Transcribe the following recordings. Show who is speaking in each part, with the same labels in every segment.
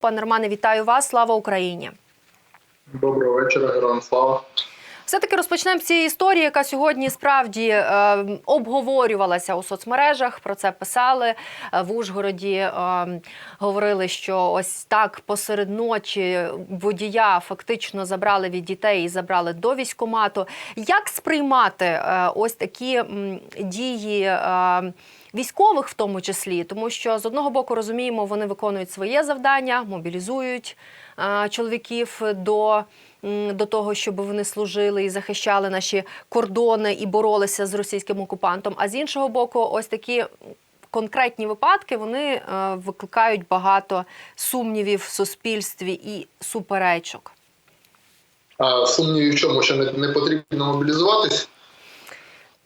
Speaker 1: Пане Романе, вітаю вас. Слава Україні!
Speaker 2: Доброго вечора, героям слава.
Speaker 1: Все-таки розпочнемо з цієї історії, яка сьогодні справді е, обговорювалася у соцмережах. Про це писали Е, в Ужгороді. Е, говорили, що ось так посеред ночі водія фактично забрали від дітей і забрали до військкомату. Як сприймати е, ось такі м, дії? Е, Військових в тому числі, тому що з одного боку розуміємо, вони виконують своє завдання, мобілізують е, чоловіків до, до того, щоб вони служили і захищали наші кордони і боролися з російським окупантом. А з іншого боку, ось такі конкретні випадки вони е, викликають багато сумнівів в суспільстві і суперечок.
Speaker 2: А сумнівів в чому, що не потрібно мобілізуватись?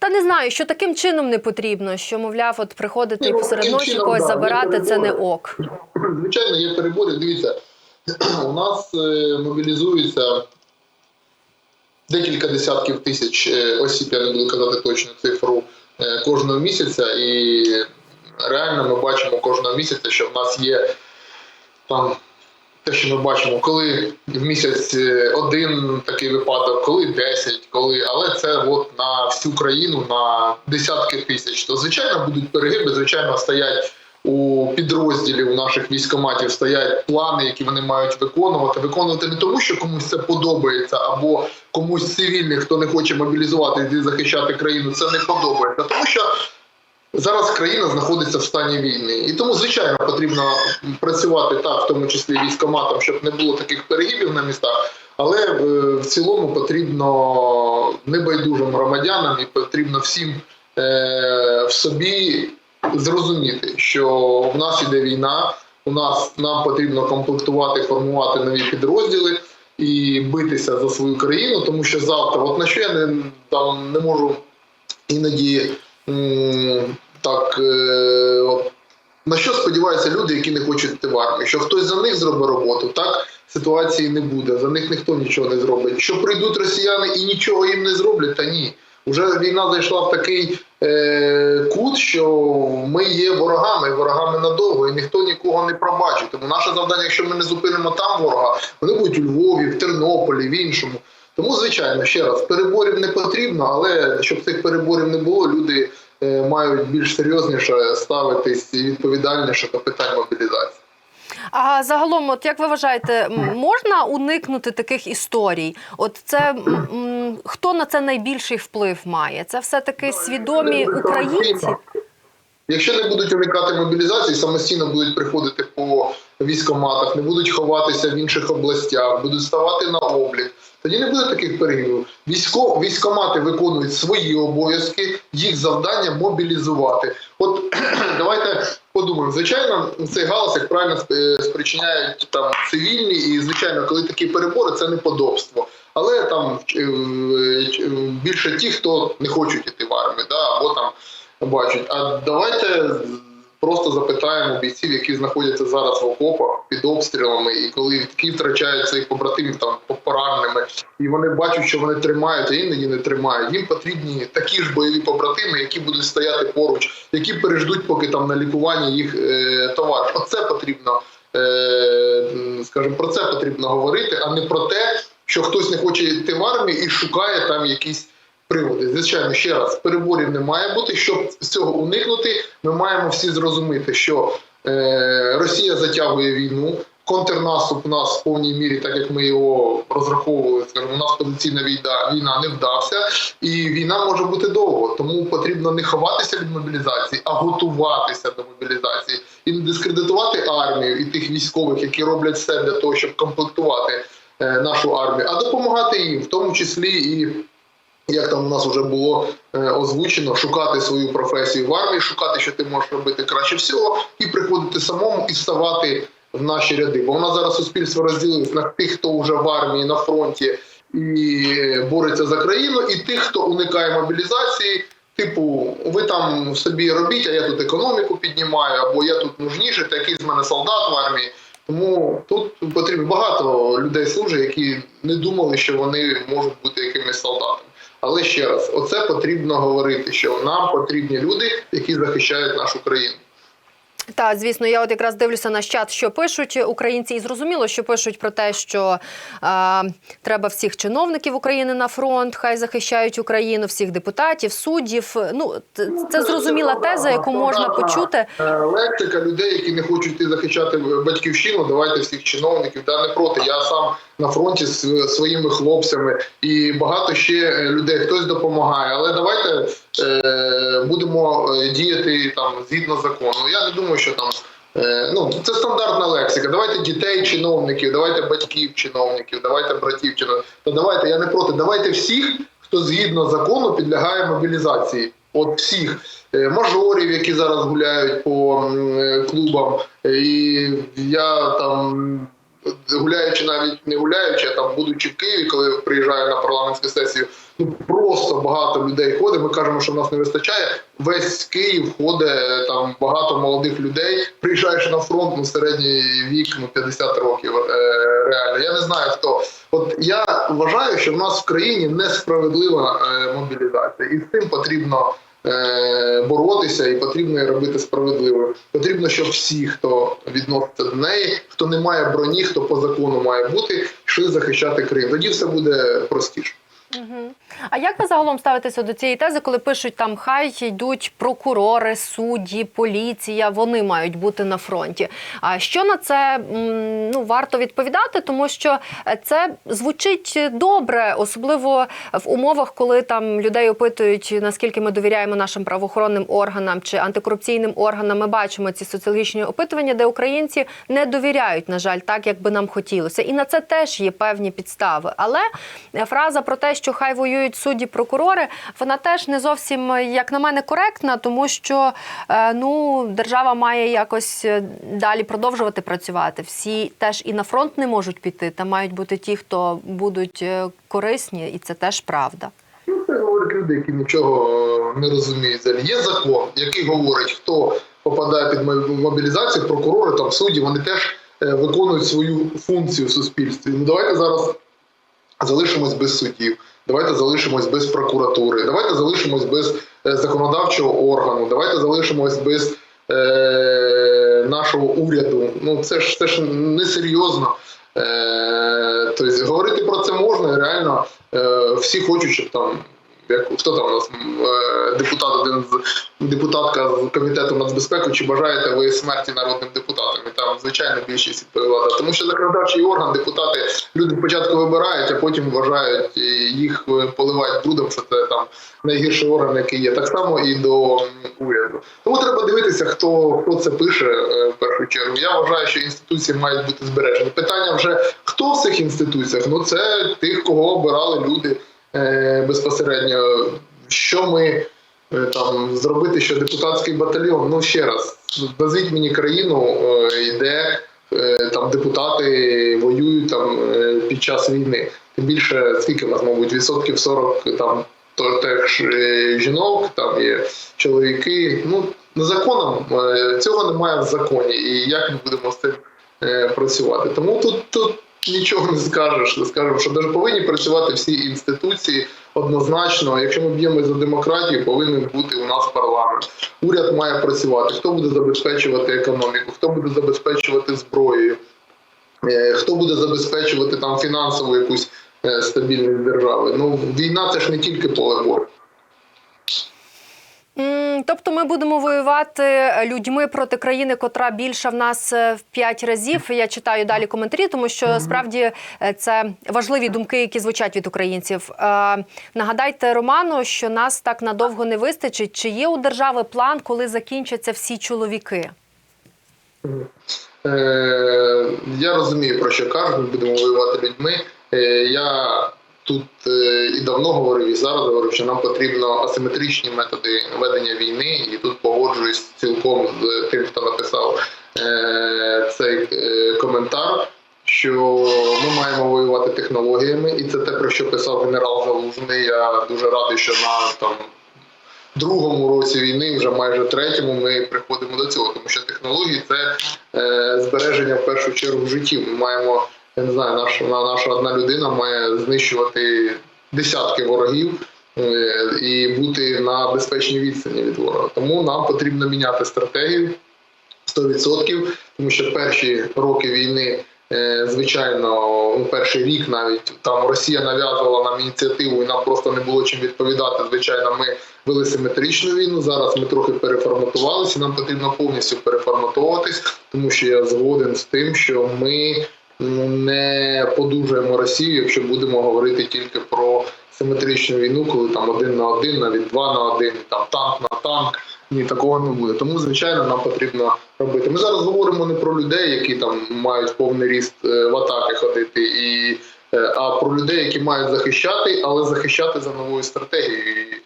Speaker 1: Та не знаю, що таким чином не потрібно, що мовляв, от приходити і
Speaker 2: Ну,
Speaker 1: посеред ночі когось
Speaker 2: да,
Speaker 1: забирати, це не ок.
Speaker 2: Звичайно, є перебори. Дивіться, у нас е, мобілізується декілька десятків тисяч е, осіб, я не буду казати точну цифру е, кожного місяця, і реально ми бачимо кожного місяця, що в нас є там. Те, що ми бачимо, коли в місяць е, один такий випадок, коли 10, коли, але це от на всю країну на десятки тисяч. То звичайно будуть перегиби, звичайно, стоять у підрозділів наших військоматів стоять плани, які вони мають виконувати. Виконувати не тому, що комусь це подобається, або комусь цивільних, хто не хоче мобілізувати і захищати країну, це не подобається, тому що. Зараз країна знаходиться в стані війни, і тому звичайно потрібно працювати так, в тому числі військоматом, щоб не було таких перегибів на містах. Але е, в цілому потрібно небайдужим громадянам і потрібно всім е, в собі зрозуміти, що в нас іде війна. У нас нам потрібно комплектувати, формувати нові підрозділи і битися за свою країну, тому що завтра, от на що я не там не можу іноді так. Е, на що сподіваються люди, які не хочуть йти в армію? Що хтось за них зробить роботу, так ситуації не буде. За них ніхто нічого не зробить. Що прийдуть росіяни і нічого їм не зроблять, та ні. Уже війна зайшла в такий е, кут, що ми є ворогами, ворогами надовго, і ніхто нікого не пробачить. Тому наше завдання, якщо ми не зупинимо там ворога, вони будуть у Львові, в Тернополі, в іншому. Тому, звичайно, ще раз, переборів не потрібно, але щоб цих переборів не було, люди е, мають більш серйозніше ставитись і відповідальніше до питань мобілізації.
Speaker 1: А загалом, от як ви вважаєте, можна уникнути таких історій? От це хто на це найбільший вплив має? Це все таки свідомі українці?
Speaker 2: Якщо не будуть уникати мобілізації, самостійно будуть приходити по військоматах, не будуть ховатися в інших областях, будуть ставати на облік. Тоді не буде таких перегибів. Військо, військомати виконують свої обов'язки, їх завдання мобілізувати. От давайте подумаємо. Звичайно, цей галас, як правильно е, спричиняють там цивільні, і звичайно, коли такі перебори, це неподобство. Але там е, е, більше ті, хто не хочуть іти в армію, да, або там бачать. А давайте просто запитаємо бійців, які знаходяться зараз в окопах під обстрілами, і коли які втрачають своїх побратимів там пораненими, і вони бачать, що вони тримають, а іноді не тримають. Їм потрібні такі ж бойові побратими, які будуть стояти поруч, які переждуть, поки там на лікування їх е, товариш. Оце потрібно, е, скажімо, про це потрібно говорити, а не про те, що хтось не хоче йти в армію і шукає там якісь приводи. Звичайно, ще раз переборів не має бути. Щоб цього уникнути, ми маємо всі зрозуміти, що е, Росія затягує війну. Контрнаступ у нас в повній мірі, так як ми його розраховували, скажімо, у нас позиційна війна, війна не вдався, і війна може бути довго. Тому потрібно не ховатися від мобілізації, а готуватися до мобілізації і не дискредитувати армію і тих військових, які роблять все для того, щоб комплектувати е, нашу армію, а допомагати їм, в тому числі і як там у нас вже було е, озвучено, шукати свою професію в армії, шукати, що ти можеш робити краще всього, і приходити самому і ставати в наші ряди. Бо у нас зараз суспільство розділилось на тих, хто вже в армії на фронті і е, бореться за країну, і тих, хто уникає мобілізації. Типу, ви там собі робіть, а я тут економіку піднімаю, або я тут нужніше, та який з мене солдат в армії. Тому тут потрібно багато людей служить, які не думали, що вони можуть бути якимись солдатами. Але ще раз, оце потрібно говорити, що нам потрібні люди, які захищають нашу країну.
Speaker 1: Та звісно, я от якраз дивлюся на чат, що пишуть українці, і зрозуміло, що пишуть про те, що е, треба всіх чиновників України на фронт, хай захищають Україну, всіх депутатів, суддів. Ну т- це зрозуміла теза, яку можна почути.
Speaker 2: Е, Лексика людей, які не хочуть йти захищати батьківщину, давайте всіх чиновників. Та не проти. Я сам на фронті з своїми хлопцями і багато ще е, людей. Хтось допомагає, але давайте е, будемо е, діяти там згідно закону. Я не думаю, що там. е, Ну, це стандартна лексика. Давайте дітей чиновників, давайте батьків чиновників, давайте братів чиновників. Та давайте, я не проти. Давайте всіх, хто згідно закону підлягає мобілізації. От всіх Е, мажорів, які зараз гуляють по е, клубам. І я там, гуляючи навіть не гуляючи, а там будучи в Києві, коли приїжджаю на парламентську сесію, ну просто багато людей ходить. Ми кажемо, що нас не вистачає. Весь Київ ходить там багато молодих людей. Приїжджаєш на фронт, ну середній вік ну 50 років. Е, реально, я не знаю хто. От я вважаю, що в нас в країні несправедлива е, мобілізація, і з цим потрібно боротися, і потрібно її робити справедливо. Потрібно, щоб всі, хто відноситься до неї, хто не має броні, хто по закону має бути, йшли захищати Крим. Тоді все буде простіше.
Speaker 1: А як ви загалом ставитеся до цієї тези, коли пишуть там хай йдуть прокурори, судді, поліція, вони мають бути на фронті? А що на це ну варто відповідати, тому що е, це звучить добре, особливо в умовах, коли там людей опитують, наскільки ми довіряємо нашим правоохоронним органам чи антикорупційним органам. Ми бачимо ці соціологічні опитування, де українці не довіряють, на жаль, так як би нам хотілося, і на це теж є певні підстави. Але е, фраза про те, що хай воюють судді, прокурори, вона теж не зовсім, е, як на мене, коректна, тому що е, ну держава має якось е, далі продовжувати працювати. Всі теж і на фронт не можуть піти. Там мають бути ті, хто будуть корисні, і це теж правда.
Speaker 2: Ну, це говорять люди, які нічого не розуміють. Є закон, який говорить, хто попадає під мо- мобілізацію, прокурори, там судді, вони теж виконують свою функцію в суспільстві. Ну давайте зараз залишимось без суддів. Давайте залишимось без прокуратури, давайте залишимось без е, законодавчого органу, давайте залишимось без е, нашого уряду. Ну це ж це ж несерйозно. Е, тобто говорити про це можна, реально е, всі хочуть, щоб там. Як хто там у нас е, депутат, один з депутатка з комітету нацбезпеки, чи бажаєте ви смерті народним депутатам? І там звичайно більшість відповіла, тому що законодавчий орган депутати люди спочатку вибирають, а потім вважають їх е, поливають брудом, що це там найгірший орган, який є. Так само і до уряду. Тому треба дивитися, хто хто це пише е, в першу чергу. Я вважаю, що інституції мають бути збережені. Питання вже хто в цих інституціях? Ну це тих, кого обирали люди безпосередньо. Що ми е, там зробити, що депутатський батальйон? Ну ще раз назвіть мені країну, е, де е, там депутати воюють там е, під час війни. Тим більше скільки в нас, мабуть, відсотків 40 там теж е, жінок, там є чоловіки. Ну законом е, цього немає в законі. І як ми будемо з цим е, працювати? Тому тут тут нічого не скажеш. Скажемо, що навіть повинні працювати всі інституції однозначно. Якщо ми б'ємо за демократію, повинен бути у нас парламент. Уряд має працювати. Хто буде забезпечувати економіку, хто буде забезпечувати зброєю, е, хто буде забезпечувати там фінансову якусь е, стабільність держави. Ну війна це ж не тільки поле бою.
Speaker 1: Тобто ми будемо воювати людьми проти країни, котра більша в нас е, в п'ять разів. Я читаю далі коментарі, тому що справді е, це важливі думки, які звучать від українців. Е, Нагадайте Роману, що нас так надовго не вистачить. Чи є у держави план, коли закінчаться всі чоловіки?
Speaker 2: Е, я розумію, про що кажуть, ми будемо воювати людьми. Е, я тут е, і давно говорив, і зараз говорив, що нам потрібно асиметричні методи ведення війни, і тут погоджуюсь цілком з тим, хто написав е, цей е, коментар. Що ми маємо воювати технологіями, і це те, про що писав генерал Залужний. Я дуже радий, що на там другому році війни, вже майже третьому, ми приходимо до цього, тому що технології це е, збереження в першу чергу життів. Ми маємо, я не знаю, наша, наша одна людина має знищувати десятки ворогів е, і бути на безпечній відстані від ворога. Тому нам потрібно міняти стратегію. 100%, тому що перші роки війни, е, звичайно, ну, перший рік навіть там Росія нав'язувала нам ініціативу, і нам просто не було чим відповідати. Звичайно, ми вели симетричну війну. Зараз ми трохи переформатувалися. Нам потрібно повністю переформатовуватись, тому що я згоден з тим, що ми не подужуємо Росію, якщо будемо говорити тільки про симетричну війну, коли там один на один, навіть два на один, там танк на танк. Ні, такого не буде. Тому, звичайно, нам потрібно робити. Ми зараз говоримо не про людей, які там мають повний ріст е, в атаки ходити, і, е, а про людей, які мають захищати, але захищати за новою стратегією.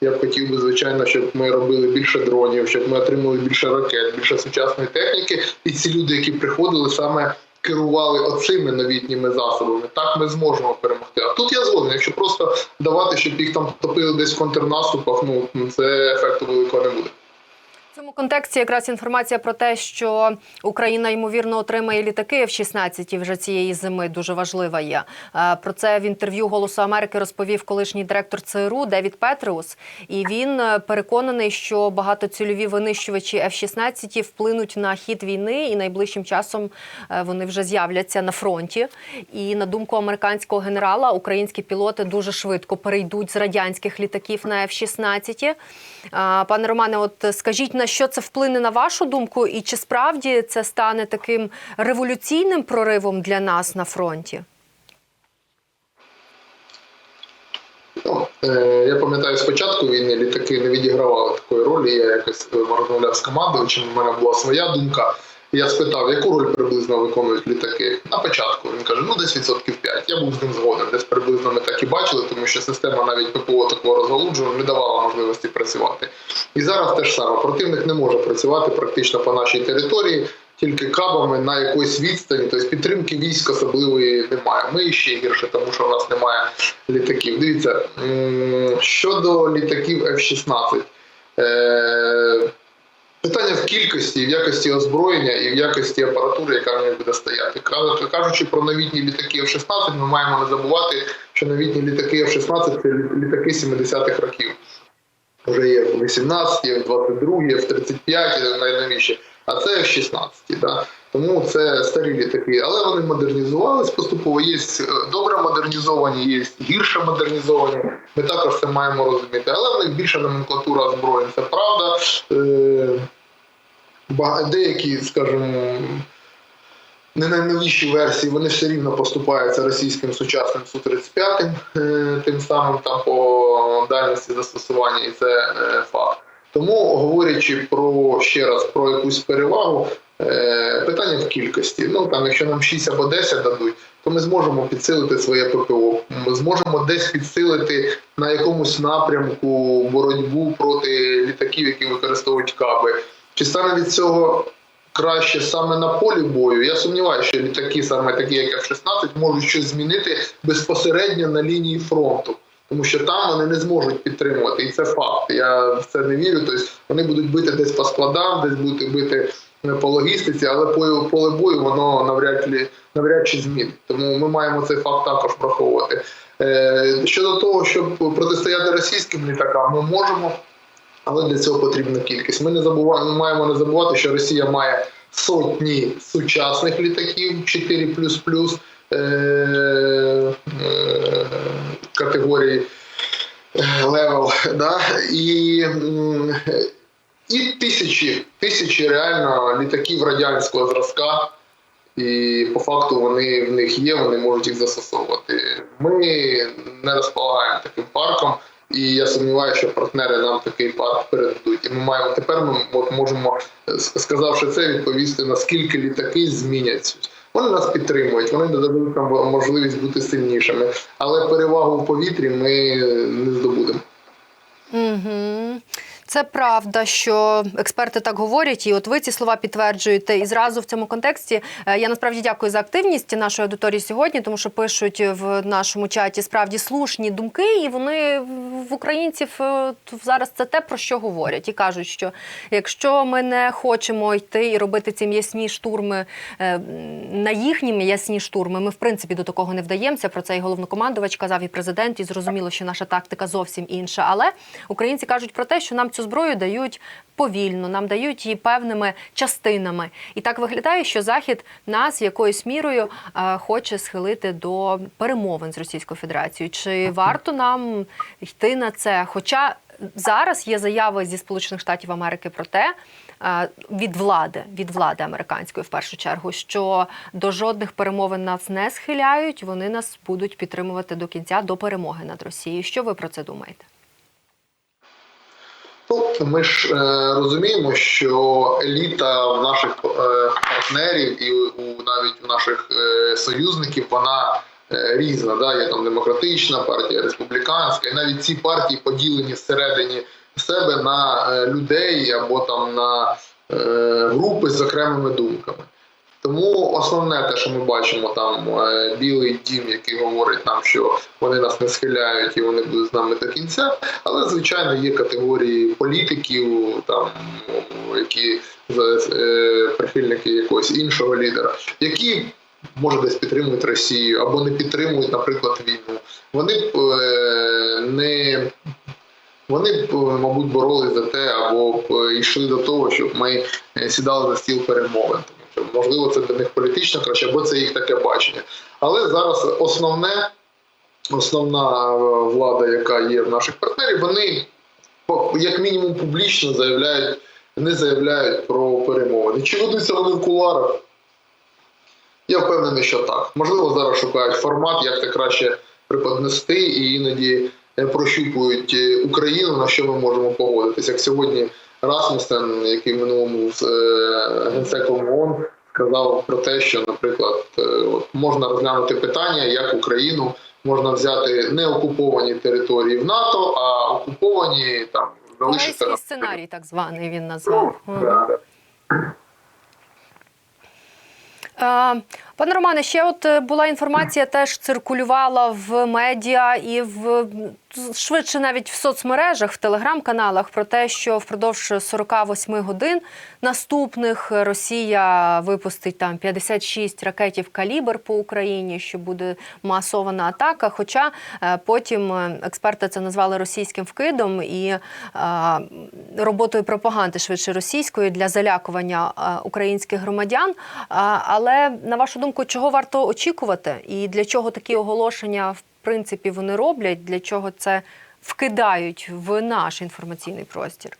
Speaker 2: Я б хотів би, звичайно, щоб ми робили більше дронів, щоб ми отримали більше ракет, більше сучасної техніки. І ці люди, які приходили, саме керували оцими новітніми засобами. Так ми зможемо перемогти. А тут я згоден, якщо просто давати, щоб їх там топили десь в контрнаступах, ну це ефекту великого не буде.
Speaker 1: В цьому контексті якраз інформація про те, що Україна ймовірно отримає літаки F-16 вже цієї зими, дуже важлива є. Е, Про це в інтерв'ю Голосу Америки розповів колишній директор ЦРУ Девід Петреус. І він е, переконаний, що багатоцільові винищувачі F-16 вплинуть на хід війни, і найближчим часом е, вони вже з'являться на фронті. І на думку американського генерала, українські пілоти дуже швидко перейдуть з радянських літаків на F-16. Пане Романе, от скажіть, на що це вплине на вашу думку, і чи справді це стане таким революційним проривом для нас на фронті?
Speaker 2: Ну, е, я пам'ятаю, спочатку війни літаки не відігравали такої ролі. Я якось е, розмовляв з командувачем, у мене була своя думка. Я спитав, яку роль приблизно виконують літаки на початку. Він каже, ну десь відсотків 5. Я був з ним згоден. Десь приблизно ми так і бачили, тому що система навіть ППО такого розгалудження не давала можливості працювати. І зараз те ж саме. Противник не може працювати практично по нашій території, тільки кабами на якоїсь відстані. Тобто підтримки військ особливої немає. Ми ще гірше, тому що в нас немає літаків. Дивіться, щодо літаків F-16. Е, Питання в кількості, якості озброєння і в якості апаратури, яка них буде стояти. Кажучи про новітні літаки F-16, ми маємо не забувати, що новітні літаки F-16 це літаки 70-х років. Вже є F-18, є F-22, F-35, найновіші, а це F-16. Да? Тому це старі літаки, але вони модернізувались поступово. Є е, добре модернізовані, є гірше модернізовані. Ми також це маємо розуміти. Але в них більша номенклатура озброєнь, це правда. Деякі, скажімо, не найновіші версії, вони все рівно поступаються російським сучасним Су-35, е, тим самим там по дальності застосування, і це е, факт. Тому говорячи про ще раз про якусь перевагу, е, питання в кількості. Ну там, якщо нам 6 або 10 дадуть, то ми зможемо підсилити своє ППО. Ми зможемо десь підсилити на якомусь напрямку боротьбу проти літаків, які використовують каби. Чи стане від цього краще саме на полі бою? Я сумніваюся, що літаки, саме такі, як F-16, можуть щось змінити безпосередньо на лінії фронту. Тому що там вони не зможуть підтримувати, і це факт. Я в це не вірю. Тобто вони будуть бити десь по складам, десь будуть бити е, по логістиці, але поле, бою воно навряд ли навряд чи змінить. Тому ми маємо цей факт також враховувати. Е, щодо того, щоб протистояти російським літакам, ми можемо, але для цього потрібна кількість. Ми не забуваємо, маємо не забувати, що Росія має сотні сучасних літаків 4 е, е, категорії е, левел, да? і, і тисячі, тисячі реально літаків радянського зразка. І по факту вони в них є, вони можуть їх застосовувати. Ми не розполагаємо таким парком, і я сумніваюся, що партнери нам такий парк передадуть. І ми маємо тепер ми можемо, е, сказавши це, відповісти наскільки літаки зміняться. Вони нас підтримують, вони дадуть нам можливість бути сильнішими, але перевагу в повітрі ми не здобудемо.
Speaker 1: Угу. Це правда, що експерти так говорять, і от ви ці слова підтверджуєте. І зразу в цьому контексті е, я насправді дякую за активність нашої аудиторії сьогодні, тому що пишуть в нашому чаті справді слушні думки, і вони в українців е, зараз це те, про що говорять, і кажуть, що якщо ми не хочемо йти і робити ці м'ясні штурми е, на їхні м'ясні штурми, ми в принципі до такого не вдаємося. Про це і головнокомандувач казав, і президент, і зрозуміло, що наша тактика зовсім інша. Але українці кажуть про те, що нам цю зброю дають повільно, нам дають її певними частинами. І так виглядає, що Захід нас якоюсь мірою е, хоче схилити до перемовин з Російською Федерацією. Чи варто нам йти на це? Хоча зараз є заяви зі Сполучених Штатів Америки про те, е, від влади, від влади американської в першу чергу, що до жодних перемовин нас не схиляють, вони нас будуть підтримувати до кінця до перемоги над Росією. Що ви про це думаєте?
Speaker 2: Ну, ми ж е, розуміємо, що еліта в наших е, партнерів і у навіть у наших е, союзників вона е, різна. Да? Є там демократична партія, республіканська, і навіть ці партії поділені всередині себе на е, людей або там на е, групи з окремими думками. Тому основне те, що ми бачимо, там е, білий дім, який говорить нам, що вони нас не схиляють і вони будуть з нами до кінця. Але звичайно є категорії політиків, там які е, прихильники якогось іншого лідера, які може десь підтримують Росію або не підтримують, наприклад, війну. Вони е, не вони б, мабуть, боролись за те, або йшли до того, щоб ми е, сідали за стіл перемовин. Можливо, це для них політично краще, або це їх таке бачення. Але зараз основне, основна е, влада, яка є в наших партнерів, вони як мінімум публічно заявляють, не заявляють про перемовини. Чи ведуться вони в куларах? Я впевнений, що так. Можливо, зараз шукають формат, як це краще преподнести, і іноді е, прощупують е, Україну, на що ми можемо погодитися. Як сьогодні Расмусен, який в минулому з е, генсеком ООН сказав про те, що, наприклад, е, от можна розглянути питання, як Україну можна взяти не окуповані території в НАТО, а окуповані там залишити
Speaker 1: сценарій, так званий, він назвав.
Speaker 2: Да.
Speaker 1: Е, Пане Романе, ще от е, була інформація, теж циркулювала в медіа і в швидше навіть в соцмережах, в телеграм-каналах про те, що впродовж 48 годин наступних Росія випустить там 56 ракетів калібр по Україні, що буде масована атака. Хоча е, потім е, експерти це назвали російським вкидом і е, роботою пропаганди швидше російської для залякування українських громадян. Але на вашу думку, чого варто очікувати, і для чого такі оголошення в принципі вони роблять? Для чого це вкидають в наш інформаційний простір?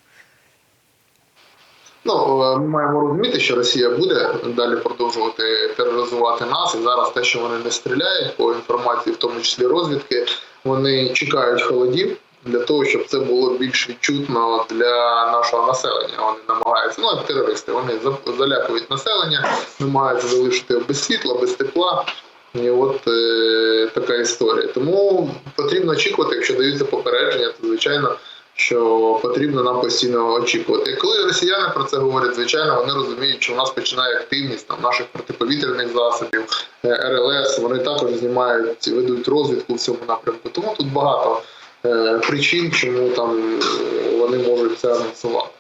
Speaker 2: Ну, е, ми маємо розуміти, що Росія буде далі продовжувати тероризувати нас. І зараз те, що вони не стріляють по інформації, в тому числі розвідки, вони чекають холодів для того, щоб це було більш відчутно для нашого населення. Вони намагаються, ну як терористи, вони за- залякують населення, намагаються залишити без світла, без тепла. І от е, така історія. Тому потрібно очікувати, якщо даються попередження, то звичайно що потрібно нам постійно очікувати. І коли росіяни про це говорять, звичайно, вони розуміють, що у нас починає активність там наших протиповітряних засобів, е, РЛС. Вони також знімають, ведуть розвідку в цьому напрямку. Тому тут багато е, причин, чому там е, вони можуть це анонсувати.